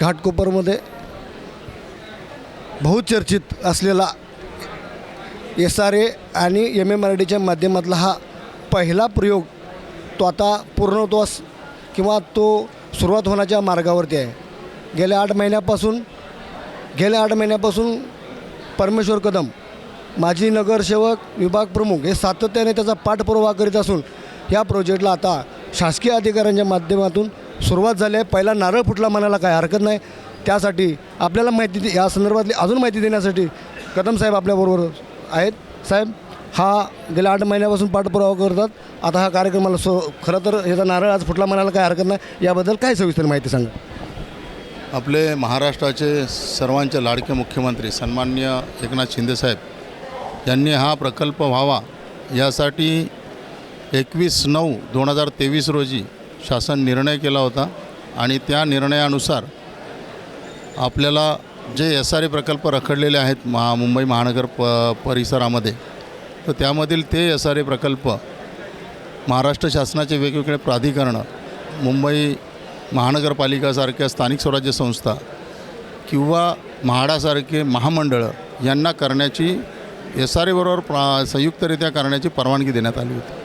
घाटकोपरमध्ये बहुचर्चित असलेला S R A आणि एम एम आर डीच्या माध्यमातला हा पहिला प्रयोग तो आता पूर्णत्वास किंवा तो सुरुवात होण्याच्या मार्गावरती आहे. गेल्या आठ महिन्यापासून गेल्या आठ महिन्यापासून परमेश्वर कदम माजी नगरसेवक विभाग प्रमुख हे सातत्याने त्याचा पाठपुरावा करीत असून या प्रोजेक्टला आता शासकीय अधिकाऱ्यांच्या माध्यमातून सुरुवात झाली आहे. पहिला नारळ फुटला म्हणायला काय हरकत नाही. त्यासाठी आपल्याला माहिती दे- या संदर्भातली अजून माहिती देण्यासाठी कदम साहेब आपल्याबरोबर आहेत. साहेब हा गेल्या आठ महिन्यापासून पाठपुरावा करतात. आता हा कार्यक्रमाला सो खरं तर ह्याचा नारळ आज फुटला म्हणायला काय हरकत नाही. याबद्दल काय सविस्तर माहिती सांगा? आपले महाराष्ट्राचे सर्वांचे लाडके मुख्यमंत्री सन्मान्य एकनाथ शिंदेसाहेब यांनी हा प्रकल्प व्हावा यासाठी एकवीस नऊ दोन हजार तेवीस रोजी शासन निर्णय केला होता आणि त्या निर्णयानुसार आपल्याला जे एस आर ए प्रकल्प रखडलेले आहेत महा मुंबई महानगर प परिसरामध्ये तर त्यामधील ते एस आर ए प्रकल्प महाराष्ट्र शासनाचे वेगवेगळे प्राधिकरणं मुंबई महानगरपालिकासारख्या स्थानिक स्वराज्य संस्था किंवा म्हाडासारखे महामंडळं यांना करण्याची एस आर एबरोबर प्रा संयुक्तरित्या करण्याची परवानगी देण्यात आली होती.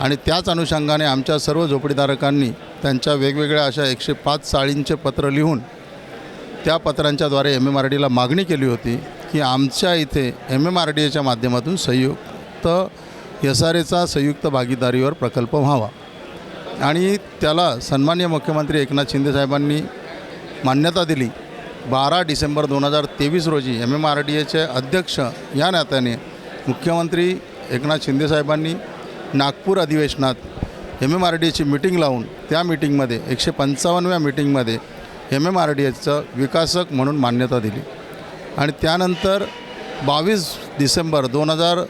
आणि त्याच अनुषंगाने आमच्या सर्व झोपडीधारकांनी त्यांच्या वेगवेगळ्या अशा एकशे पाच चाळींचे पत्र लिहून त्या पत्रांच्याद्वारे एम एम आर डीला मागणी केली होती की आमच्या इथे एम एम आर डी एच्या माध्यमातून संयुक्त एस आर एचा संयुक्त भागीदारीवर प्रकल्प व्हावा. आणि त्याला सन्मान्य मुख्यमंत्री एकनाथ शिंदेसाहेबांनी मान्यता दिली. बारा डिसेंबर दोन हजार तेवीस रोजी एम एम आर डी एचे अध्यक्ष या नात्याने मुख्यमंत्री एकनाथ शिंदेसाहेबांनी नागपूर अधिवेशनात एम एम आर डी एची मिटिंग लावून त्या मिटिंगमध्ये एकशे पंचावन्नव्या मिटिंगमध्ये एम एम आर डी एचं विकासक म्हणून मान्यता दिली. आणि त्यानंतर बावीस डिसेंबर दोन हजार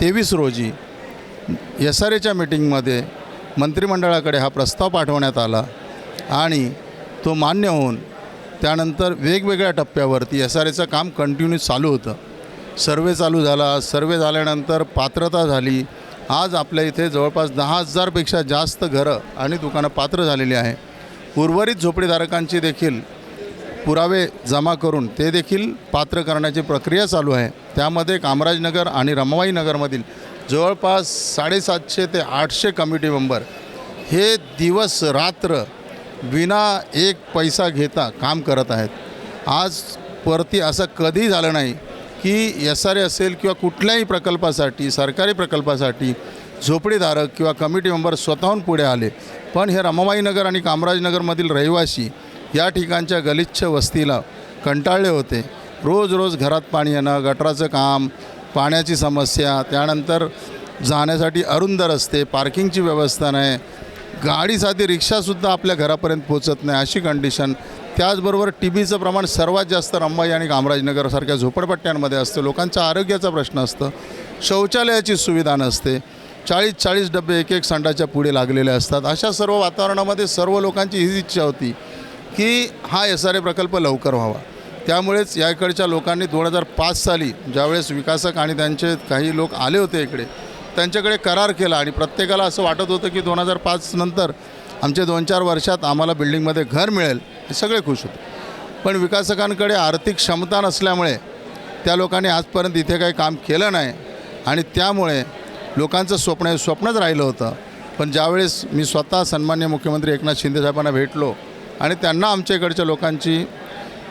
तेवीस रोजी एस आर एच्या मिटिंगमध्ये मंत्रिमंडळाकडे हा प्रस्ताव पाठवण्यात आला आणि तो मान्य होऊन त्यानंतर वेगवेगळ्या टप्प्यावरती एस आर एचं काम कंटिन्यू चालू होतं. सर्वे चालू झाला. सर्वे झाल्यानंतर पात्रता झाली. आज आपल्या इथे जवळपास दहा हजारपेक्षा जास्त घरं आणि दुकानं पात्र झालेली आहे. उर्वरित झोपडीधारकांची देखील पुरावे जमा करून ते देखील पात्र करण्याची प्रक्रिया चालू आहे. त्यामध्ये कामराजनगर आणि रमाबाई नगरमधील जवळपास साडेसातशे ते आठशे कमिटी मेंबर हे दिवस रात्र विना एक पैसा घेता काम करत आहेत. आज परती असं कधी झालं नाही की एस आर ए असेल किंवा कुठल्याही प्रकल्पासाठी सरकारी प्रकल्पासाठी झोपडीधारक किंवा कमिटी मेंबर स्वतःहून पुढे आले. पण हे रमाबाई नगर आणि कामराजनगरमधील रहिवासी या ठिकाणच्या गलिच्छ वस्तीला कंटाळले होते. रोज रोज घरात पाणी येणं गटराचं काम पाण्याची समस्या त्यानंतर जाण्यासाठी अरुंद रस्ते पार्किंगची व्यवस्था नाही गाडीसाठी रिक्षासुद्धा आपल्या घरापर्यंत पोचत नाही अशी कंडिशन त्याचबरोबर टी बीचं प्रमाण सर्वात जास्त रंबाई आणि कामराजनगरसारख्या झोपडपट्ट्यांमध्ये असतं. लोकांचा आरोग्याचा प्रश्न असतं. शौचालयाची सुविधा नसते. चाळीस चाळीस डबे एक एक संडाच्या पुढे लागलेले असतात. अशा सर्व वातावरणामध्ये सर्व लोकांची हीच इच्छा होती की हा एस आर ए प्रकल्प लवकर व्हावा. त्यामुळेच या इकडच्या लोकांनी दोन हजार पाच साली ज्यावेळेस विकासक आणि त्यांचे काही लोक आले होते इकडे त्यांच्याकडे करार केला आणि प्रत्येकाला असं वाटत होतं की दोन हजार पाच नंतर आमचे दोन चार वर्षात आम्हाला बिल्डिंगमध्ये घर मिळेल. हे सगळे खुश होते. पण विकासकांकडे आर्थिक क्षमता नसल्यामुळे त्या लोकांनी आजपर्यंत इथे काही काम केलं नाही आणि त्यामुळे लोकांचं स्वप्न हे स्वप्नच राहिलं होतं. पण ज्यावेळेस मी स्वतः सन्मान्य मुख्यमंत्री एकनाथ शिंदेसाहेबांना भेटलो आणि त्यांना आमच्या इकडच्या लोकांची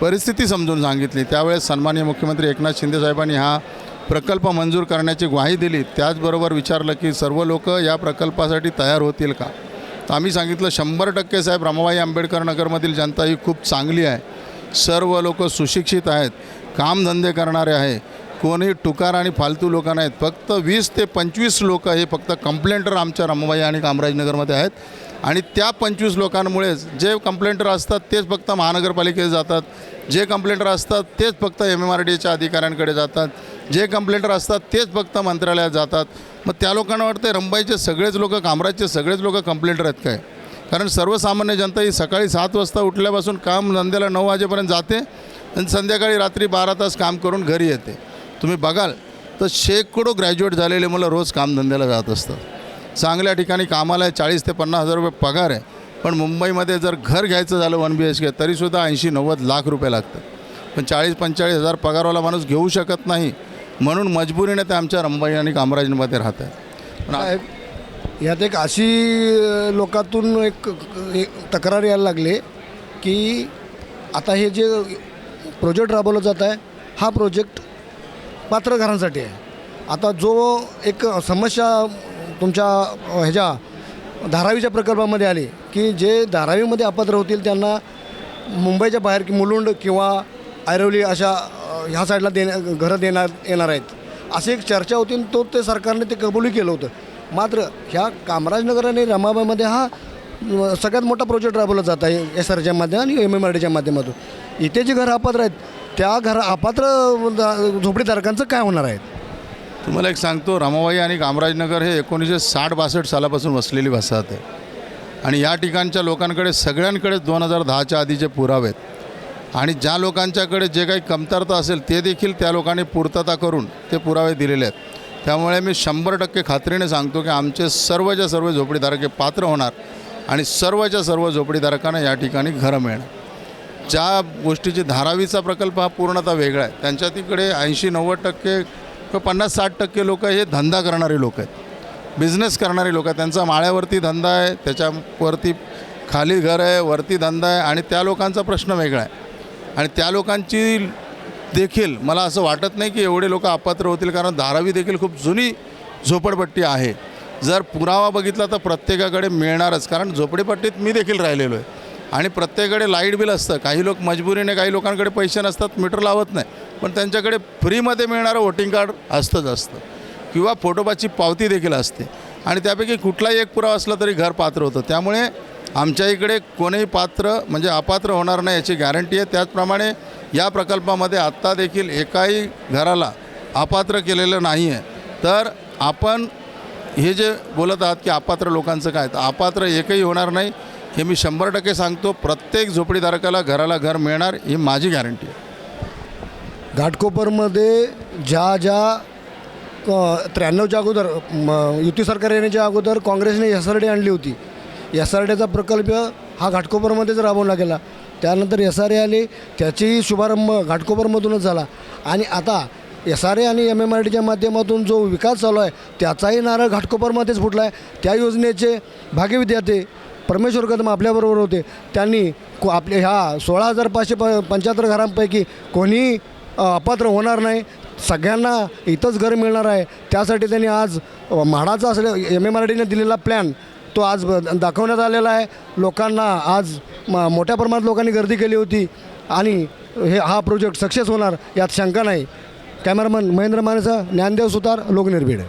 परिस्थिती समजून सांगितली त्यावेळेस सन्मान्य मुख्यमंत्री एकनाथ शिंदेसाहेबांनी हा प्रकल्प मंजूर करण्याची ग्वाही दिली. त्याचबरोबर विचारलं की सर्व लोक या प्रकल्पासाठी तयार होतील का? तर आम्ही सांगितलं शंभर टक्के साहेब रमाबाई आंबेडकर नगरमधील जनता ही खूप चांगली आहे. सर्व लोक सुशिक्षित आहेत कामधंदे करणारे आहे. कोणी टुकार आणि फालतू लोक नाहीत. फक्त वीस ते पंचवीस लोक हे फक्त कंप्लेंटर आमच्या रमाबाई आणि कामराजनगरमध्ये आहेत. आणि त्या पंचवीस लोकांमुळेच जे कंप्लेंटर असतात तेच फक्त महानगरपालिकेत जातात. जे कंप्लेंटर असतात तेच फक्त एम एम आर डीच्या अधिकाऱ्यांकडे जातात. जे कंप्लेंटर असतात तेच फक्त मंत्रालयात जातात. मग त्या लोकांना वाटतं रंबाईचे सगळेच लोक कामराजचे सगळेच लोक कंप्लेंटर आहेत काय? कारण सर्वसामान्य जनता ही सकाळी सात वाजता उठल्यापासून काम धंद्याला नऊ वाजेपर्यंत जाते आणि संध्याकाळी रात्री बारा तास काम करून घरी येते. तुम्ही बघाल तर शेकडो ग्रॅज्युएट झालेले मुलं रोज कामधंद्याला जात असतात. चांगल्या ठिकाणी कामाला आहे चाळीस ते पन्नास हजार रुपये पगार आहे. पण मुंबईमध्ये जर घर घ्यायचं झालं वन बी एच के तरीसुद्धा ऐंशी नव्वद लाख रुपये लागतात. पण चाळीस पंचेचाळीस हजार पगारवाला माणूस घेऊ शकत नाही. म्हणून मजबुरीने ते आमच्या रंबाई आणि कामराजमध्ये राहत आहे पण यात एक अशी लोकातून एक तक्रार यायला लागली की आता हे जे प्रोजेक्ट राबवलं जात आहे हा प्रोजेक्ट पात्र घरांसाठी आहे. आता जो एक समस्या तुमच्या ह्याच्या धारावीच्या प्रकल्पामध्ये आली की जे धारावीमध्ये अपात्र होतील त्यांना मुंबईच्या बाहेर की मुलुंड किंवा ऐरवली अशा ह्या साईडला देण्या घरं देणार येणार आहेत. अशी एक चर्चा होती आणि तो ते सरकारने ते कबूलही केलं होतं. मात्र ह्या कामराजनगर आणि रमाबाईमध्ये हा सगळ्यात मोठा प्रोजेक्ट राबवला जात आहे एस आरच्या माध्यमातून आणि एम एम आर डीच्या माध्यमातून. इथे जे घरं अपात्र आहेत त्या घर अपात्र झोपडीधारकांचं काय होणार आहे? तुम्हाला एक सांगतो रमाबाई आणि कामराजनगर हे एकोणीसशे साठ बासष्ट सालापासून वसलेली वसाहत आहे. आणि या ठिकाणच्या लोकांकडे सगळ्यांकडेच दोन हजार दहाच्या आधीचे पुरावे आहेत. आणि ज्या लोकांच्याकडे जे काही कमतरता असेल ते देखील त्या लोकांनी पूर्तता करून ते पुरावे दिलेले आहेत. त्यामुळे मी शंभर टक्के खात्रीने सांगतो की आमचे सर्वच्या सर्व झोपडीधारक हे पात्र होणार आणि सर्वच्या सर्व झोपडीधारकांना या ठिकाणी घरं मिळणार. ज्या गोष्टीची धारावीचा प्रकल्प हा पूर्णतः वेगळा आहे. त्यांच्या तिकडे ऐंशी नव्वद टक्के किंवा पन्नास साठ टक्के लोक हे धंदा करणारे लोक आहेत. बिझनेस करणारे लोक आहेत. त्यांचा माळ्यावरती धंदा आहे त्याच्यावरती खाली घर आहे वरती धंदा आहे आणि त्या लोकांचा प्रश्न वेगळा आहे. आणि त्या लोकांची देखील मला असं वाटत नाही की एवढे लोक अपात्र होतील कारण धारावी देखील खूप जुनी झोपडपट्टी आहे. जर पुरावा बघितला तर प्रत्येकाकडे मिळणारच कारण झोपडीपट्टीत मी देखील राहिलेलो आहे. आणि प्रत्येकाकडे लाइट बिल असतं. काही लोक मजबुरीने काही लोकांकडे पैसे नसतात मीटर लावत नाही. पण त्यांच्याकडे फ्रीमध्ये मिळणारं वोटिंग कार्ड असतंच असतं. किंवा फोटोबाची पावती देखील असते. आणि त्यापैकी कुठलाही एक पुरावा असला तरी घर पात्र होतं. त्यामुळे आमच्या इकडे कोणीही पात्र म्हणजे अपात्र होणार नाही याची गॅरंटी आहे. त्याचप्रमाणे या प्रकल्पामध्ये आत्ता देखील एकाही घराला अपात्र केलेलं नाही आहे. तर आपण हे जे बोलत आहात की अपात्र लोकांचं काय तर अपात्र एकही होणार नाही हे मी शंभर टक्के सांगतो. प्रत्येक झोपडीधारकाला घराला घर मिळणार ही माझी गॅरंटी आहे. घाटकोपरमध्ये ज्या ज्या त्र्याण्णवच्या अगोदर म, युती सरकार येण्याच्या अगोदर काँग्रेसने एस आर डी आणली होती. एस आर डीचा प्रकल्प हा घाटकोपरमध्येच राबवला गेला. त्यानंतर एस आर ए आली त्याचीही शुभारंभ घाटकोपरमधूनच झाला. आणि आता एस आर ए आणि एम एम आर डीच्या माध्यमातून जो विकास चालू आहे त्याचाही नारळ घाटकोपरमध्येच फुटला आहे त्या योजनेचे भाग्य विद्यार्थी परमेश्वर कदम आपल्याबरोबर होते. त्यांनी को आपले ह्या सोळा हजार पाचशे प पंच्याहत्तर घरांपैकी कोणीही अपात्र होणार नाही. सगळ्यांना इथंच घर मिळणार आहे. त्यासाठी त्यांनी आज म्हाडाचा असले एम एम आर डीने दिलेला प्लॅन तो आज दाखवण्यात आलेला आहे. लोकांना आज म मोठ्या प्रमाणात लोकांनी गर्दी केली होती आणि हे हा प्रोजेक्ट सक्सेस होणार यात शंका नाही. कॅमेरामन महेंद्र मानेचा ज्ञानदेव सुतार लोकनिर्भीड.